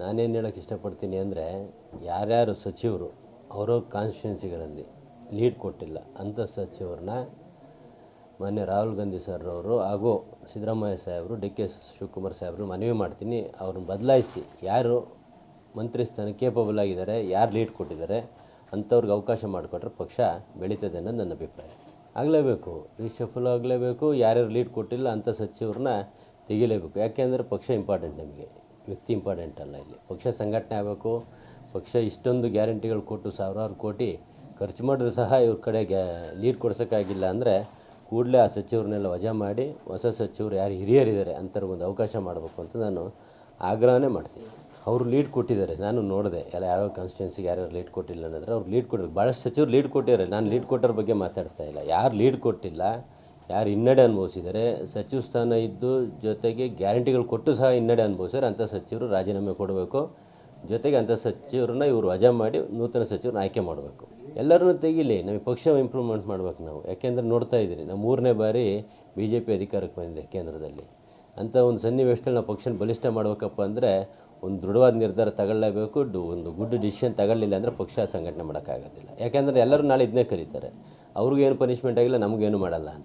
ನಾನೇನು ಹೇಳೋಕ್ಕೆ ಇಷ್ಟಪಡ್ತೀನಿ ಅಂದರೆ ಯಾರ್ಯಾರು ಸಚಿವರು ಅವರ ಕಾನ್ಸ್ಟಿಟ್ಯೂನ್ಸಿಗಳಲ್ಲಿ ಲೀಡ್ ಕೊಟ್ಟಿಲ್ಲ ಅಂಥ ಸಚಿವರನ್ನ ಮಾನ್ಯ ರಾಹುಲ್ ಗಾಂಧಿ ಸರ್ ಅವರು ಹಾಗೂ ಸಿದ್ದರಾಮಯ್ಯ ಸಾಹೇಬರು, ಡಿ ಕೆ ಶಿವಕುಮಾರ್ ಸಾಹೇಬರು ಮನವಿ ಮಾಡ್ತೀನಿ. ಅವ್ರನ್ನ ಬದಲಾಯಿಸಿ ಯಾರು ಮಂತ್ರಿ ಸ್ಥಾನ ಕೇಪಬಲ್ ಆಗಿದ್ದಾರೆ, ಯಾರು ಲೀಡ್ ಕೊಟ್ಟಿದ್ದಾರೆ ಅಂಥವ್ರಿಗೆ ಅವಕಾಶ ಮಾಡಿಕೊಟ್ರೆ ಪಕ್ಷ ಬೆಳೀತದೆ ಅನ್ನೋದು ನನ್ನ ಅಭಿಪ್ರಾಯ. ಆಗಲೇಬೇಕು ರೀಶಫಲ್ ಆಗಲೇಬೇಕು, ಯಾರ್ಯಾರು ಲೀಡ್ ಕೊಟ್ಟಿಲ್ಲ ಅಂಥ ಸಚಿವರನ್ನ ತೆಗಿಲೇಬೇಕು. ಯಾಕೆಂದರೆ ಪಕ್ಷ ಇಂಪಾರ್ಟೆಂಟ್ ನಮಗೆ. ವ್ಯಕ್ತಿ ಇಂಪಾರ್ಟೆಂಟ್ ಅಲ್ಲ ಇಲ್ಲಿ. ಪಕ್ಷ ಸಂಘಟನೆ ಆಗಬೇಕು, ಪಕ್ಷ ಇಷ್ಟೊಂದು ಗ್ಯಾರಂಟಿಗಳು ಕೊಟ್ಟು ಸಾವಿರಾರು ಕೋಟಿ ಖರ್ಚು ಮಾಡಿದ್ರು ಸಹ ಇವ್ರ ಕಡೆ ಗ್ಯಾ, ಲೀಡ್ ಕೊಡ್ಸೋಕ್ಕಾಗಿಲ್ಲ ಅಂದರೆ ಕೂಡಲೇ ಆ ಸಚಿವರನ್ನೆಲ್ಲ ವಜಾ ಮಾಡಿ ಹೊಸ ಸಚಿವರು ಯಾರು ಹಿರಿಯರಿದ್ದಾರೆ ಅಂಥವ್ರಿಗೊಂದು ಅವಕಾಶ ಮಾಡಬೇಕು ಅಂತ ನಾನು ಆಗ್ರಹನೇ ಮಾಡ್ತೀನಿ. ಅವರು ಲೀಡ್ ಕೊಟ್ಟಿದ್ದಾರೆ, ನಾನು ನೋಡಿದೆ. ಎಲ್ಲ ಯಾವ್ಯಾವ ಕಾನ್ಸ್ಟಿಟ್ಯೂನ್ಸಿಗೆ ಯಾರ್ಯಾರು ಲೀಡ್ ಕೊಟ್ಟಿಲ್ಲ ಅನ್ನೋದ್ರೆ ಅವ್ರು ಲೀಡ್ ಕೊಟ್ಟಿದ್ದಾರೆ. ಭಾಳಷ್ಟು ಸಚಿವರು ಲೀಡ್ ಕೊಟ್ಟಿದ್ದಾರೆ. ನಾನು ಲೀಡ್ ಕೊಟ್ಟರ ಬಗ್ಗೆ ಮಾತಾಡ್ತಾ ಇಲ್ಲ. ಯಾರು ಲೀಡ್ ಕೊಟ್ಟಿಲ್ಲ ಯಾರು ಹಿನ್ನಡೆ ಅನುಭವಿಸಿದರೆ ಸಚಿವ ಸ್ಥಾನ ಇದ್ದು ಜೊತೆಗೆ ಗ್ಯಾರಂಟಿಗಳು ಕೊಟ್ಟು ಸಹ ಹಿನ್ನಡೆ ಅನುಭವಿಸಿದ್ರೆ ಅಂಥ ಸಚಿವರು ರಾಜೀನಾಮೆ ಕೊಡಬೇಕು. ಜೊತೆಗೆ ಅಂಥ ಸಚಿವರನ್ನ ಇವರು ವಜಾ ಮಾಡಿ ನೂತನ ಸಚಿವರನ್ನ ಆಯ್ಕೆ ಮಾಡಬೇಕು. ಎಲ್ಲರನ್ನೂ ತೆಗೀಲಿ, ನಮಗೆ ಪಕ್ಷ ಇಂಪ್ರೂವ್ಮೆಂಟ್ ಮಾಡಬೇಕು ನಾವು. ಯಾಕೆಂದ್ರೆ ನೋಡ್ತಾ ಇದ್ದೀರಿ ನಾವು ಮೂರನೇ ಬಾರಿ ಬಿ ಜೆ ಪಿ ಅಧಿಕಾರಕ್ಕೆ ಬಂದಿದೆ ಕೇಂದ್ರದಲ್ಲಿ. ಅಂಥ ಒಂದು ಸನ್ನಿವೇಶದಲ್ಲಿ ನಾವು ಪಕ್ಷನ ಬಲಿಷ್ಠ ಮಾಡಬೇಕಪ್ಪ ಅಂದರೆ ಒಂದು ದೃಢವಾದ ನಿರ್ಧಾರ ತಗೊಳ್ಳೇಬೇಕು ಒಂದು ಗುಡ್ ಡಿಸಿಷನ್ ತಗೊಳ್ಳಿಲ್ಲ ಅಂದರೆ ಪಕ್ಷ ಸಂಘಟನೆ ಮಾಡೋಕ್ಕಾಗೋದಿಲ್ಲ. ಯಾಕೆಂದರೆ ಎಲ್ಲರೂ ನಾಳೆ ಇದನ್ನೇ ಕರೀತಾರೆ. ಅವ್ರಿಗೇನು ಪನಿಷ್ಮೆಂಟ್ ಆಗಿಲ್ಲ, ನಮಗೇನು ಮಾಡಲ್ಲ ಅಂತ.